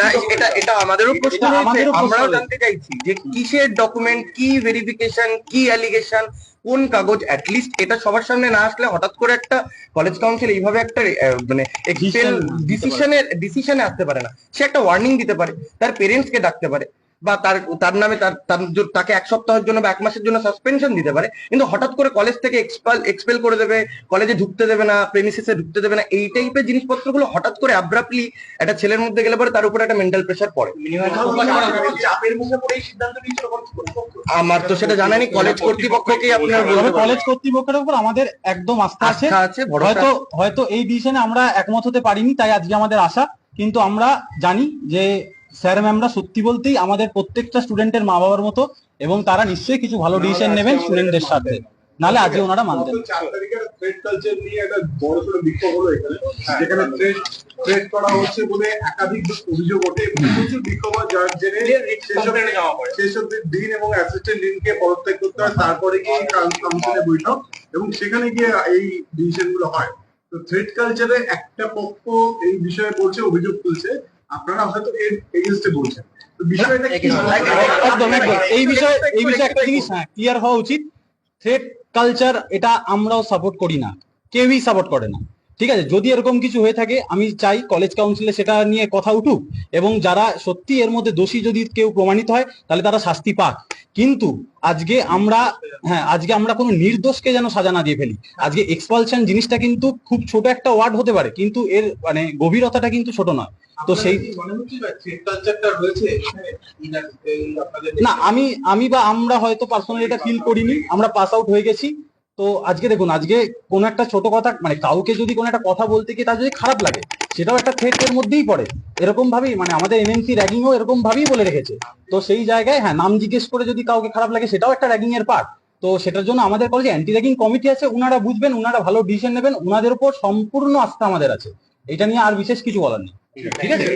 না, এটা এটা আমাদেরও প্রশ্ন এটা রয়েছে আমাদেরও প্রশ্ন আমরাও জানতে চাইছি যে কিসের ডকুমেন্ট কি ভেরিফিকেশন কি অ্যালিগেশন কোন কাগজ অ্যাটলিস্ট এটা সবার সামনে না আসলে হঠাৎ করে একটা কলেজ কাউন্সিল এইভাবে একটা মানে ডিসিশনে আসতে পারে না। সে একটা ওয়ার্নিং দিতে পারে তার পেরেন্টস কে ডাকতে পারে। বা তার তার নামে তার তাকে এক সপ্তাহের জন্য বা এক মাসের জন্য সাসপেনশন দিতে পারে। কিন্তু হঠাৎ করে কলেজ থেকে এক্সপাল এক্সপেল করে দেবে কলেজে ঢুকতে দেবে না প্রেমিসিসে ঢুকতে দেবে না এই টাইপের জিনিসপত্রগুলো হঠাৎ করে অ্যাব্রাপ্টলি একটা ছেলের মধ্যে গেলে পরে তার উপরে একটা মেন্টাল প্রেশার পড়ে। আমার তো সেটা জানা নেই কলেজ কর্তৃপক্ষকে আপনার কলেজ কর্তৃপক্ষের উপর আমাদের একদম আস্থা আছে। আছে হয়তো হয়তো এই ডিসিশনে আমরা একমত হতে পারিনি তাই আজকে আমাদের আশা। কিন্তু আমরা জানি যে স্যার ম্যামরা সত্যি বলতেই আমাদের প্রত্যেকটা স্টুডেন্টের মা বাবার মতো এবং তারা নিশ্চয়ই কিছু ভালো ডিসিশন নেবেন স্টুডেন্টদের সাথে। নাহলে আজকে ওনারা মানতেন চার কালচার নিয়ে একটা বড় সড়ো বিক্ষোভ হলো এখানে। যেখানে থ্রেড থ্রেড করা হচ্ছে বলে একাধিক অভিযোগ ওঠে। প্রচুর বিক্ষোভ হয় যার জেনে সেসব হয়। ডিন এবং অ্যাসিস্ট্যান্ট ডিনকে পদত্যাগ করতে হয়। তারপরে গিয়ে কাউন্সিলে বৈঠক এবং সেখানে গিয়ে এই ডিসিশনগুলো হয়। তো থ্রেড কালচারে একটা পক্ষ এই বিষয়ে বলছে অভিযোগ তুলছে। আপনারা হয়তো এর এগেনস্টে বলছেন। বিষয়টা কি? একদম একদম এই বিষয়ে এই বিষয়ে একটা জিনিস হ্যাঁ ক্লিয়ার হওয়া উচিত। থ্রেড কালচার এটা আমরাও সাপোর্ট করি না। কেউই সাপোর্ট করে না। ঠিক আছে? যদি এরকম কিছু হয়ে থাকে আমি চাই কলেজ কাউন্সিলে সেটা নিয়ে কথা উঠুক এবং যারা সত্যি এর মধ্যে দোষী যদি কেউ প্রমাণিত হয় তাহলে তারা শাস্তি পাক। কিন্তু আজকে আমরা হ্যাঁ আজকে আমরা কোনো নির্দোষকে যেন সাজা না দিয়ে ফেলি। আজকে এক্সপালশন জিনিসটা কিন্তু খুব ছোট একটা ওয়ার্ড হতে পারে কিন্তু এর মানে গভীরতাটা কিন্তু ছোট নয়। তো সেই আপনাদের না আমি আমি বা আমরা হয়তো পার্সোনালি এটা ফিল করিনি। আমরা পাস আউট হয়ে গেছি। তো আজকে দেখুন আজকে কোনো একটা ছোট কথা মানে কাউকে যদি কোনো একটা কথা বলতে গিয়ে তার যদি খারাপ লাগে সেটাও একটা থ্রেটের মধ্যেই পড়ে। এরকম ভাবেই মানে আমাদের এনএনসি র্যাগিংও এরকম ভাবেই বলে রেখেছে। তো সেই জায়গায় হ্যাঁ নাম জিজ্ঞেস করে যদি কাউকে খারাপ লাগে সেটাও একটা র্যাগিং এর পার্ট তো সেটার জন্য আমাদের কলেজে অ্যান্টি র্যাগিং কমিটি আছে ওনারা বুঝবেন ওনারা ভালো ডিসিশন নেবেন ওনাদের উপর সম্পূর্ণ আস্থা আমাদের আছে। এটা নিয়ে আর বিশেষ কিছু বলার নেই। ঠিক আছে